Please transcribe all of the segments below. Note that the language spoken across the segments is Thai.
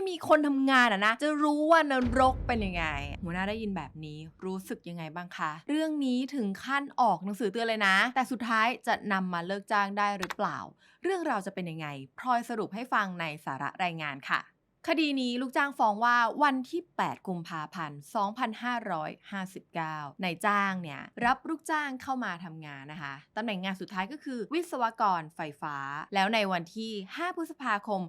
ไม่มีคนทำงานอะนะ จะรู้ว่านรกเป็นยังไง หัวหน้าได้ยินแบบนี้รู้สึกยังไงบ้างคะ เรื่องนี้ถึงขั้นออกหนังสือเตือนเลยนะ แต่สุดท้ายจะนำมาเลิกจ้างได้หรือเปล่า เรื่องราวจะเป็นยังไงพลอยสรุปให้ฟังในสาระรายงานค่ะ คดีนี้ลูกจ้างฟ้องว่าวันที่ 8 กุมภาพันธ์ 2559นายจ้างเนี่ยรับลูกจ้างเข้ามาทำงานนะคะตำแหน่งงานสุดท้ายก็คือวิศวกรไฟฟ้า แล้วในวันที่ 5 พฤษภาคม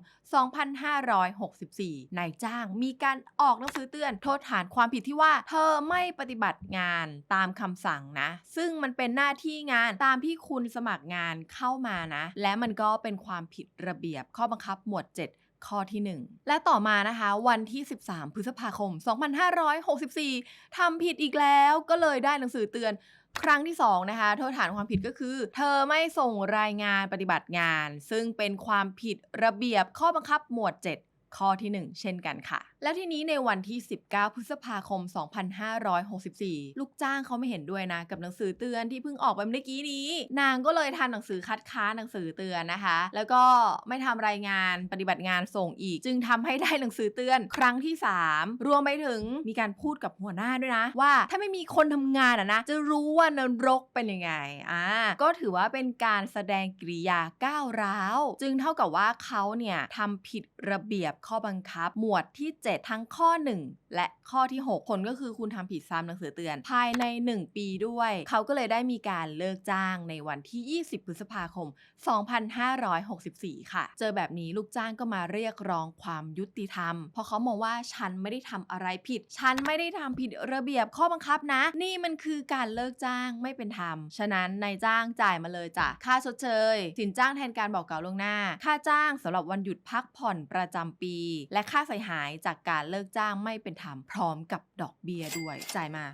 2564นายจ้างมีการออกหนังสือเตือนโทษฐานความผิดที่ว่า เธอไม่ปฏิบัติงานตามคำสั่งนะ ซึ่งมันเป็นหน้าที่งานตามที่คุณสมัครงานเข้ามานะ และมันก็เป็นความผิดระเบียบข้อบังคับหมวด 7 ข้อที่ 1 และต่อมานะคะ วันที่ 13 พฤษภาคม 2564ทำผิดอีกแล้วก็เลยได้หนังสือเตือนครั้งที่ 2 นะคะ โทษฐานความผิดก็คือ เธอไม่ส่งรายงานปฏิบัติงาน ซึ่งเป็นความผิดระเบียบข้อบังคับหมวด 7 ข้อที่ 1 เช่นกันค่ะ แล้วทีนี้ในวันที่ 19 พฤษภาคม 2564 ลูกจ้างเขาไม่เห็นด้วยนะ กับหนังสือเตือนที่เพิ่งออกไปเมื่อกี้นี้ นางก็เลยทำหนังสือคัดค้านหนังสือเตือนนะคะ แล้วก็ไม่ทำรายงานปฏิบัติงานส่งอีก จึงทำให้ได้หนังสือเตือนครั้งที่ 3 รวมไปถึงมีการพูดกับหัวหน้าด้วยนะ ว่าถ้าไม่มีคนทำงานอะนะ จะรู้ว่านรกเป็นยังไงอ่าก็ถือว่าเป็นการแสดงกิริยาก้าวร้าว จึงเท่ากับว่าเขาเนี่ยทำผิดระเบียบข้อบังคับ หมวดที่ 7 ทั้งข้อ 1 และข้อที่6ผลก็คือคุณทำผิดซ้ำหนังสือเตือน ภายใน 1 ปีด้วย เขาก็เลยได้มีการเลิกจ้างในวันที่ 20 พฤษภาคม 2564 ค่ะ เจอแบบนี้ลูกจ้างก็มาเรียกร้องความยุติธรรม เพราะเขามองว่าฉันไม่ได้ทำอะไรผิด ฉันไม่ได้ทำผิดระเบียบข้อบังคับนะ นี่มันคือการเลิกจ้างไม่เป็นธรรม ฉะนั้นนายจ้างจ่ายมาเลยจ้ะ ค่าชดเชย สินจ้างแทนการบอกกล่าวล่วงหน้า ค่าจ้างสำหรับวันหยุดพักผ่อนประจำปีและค่าเสียหายจากการเลิกจ้างไม่เป็นธรรมพร้อมกับดอกเบี้ยด้วยจ่ายมา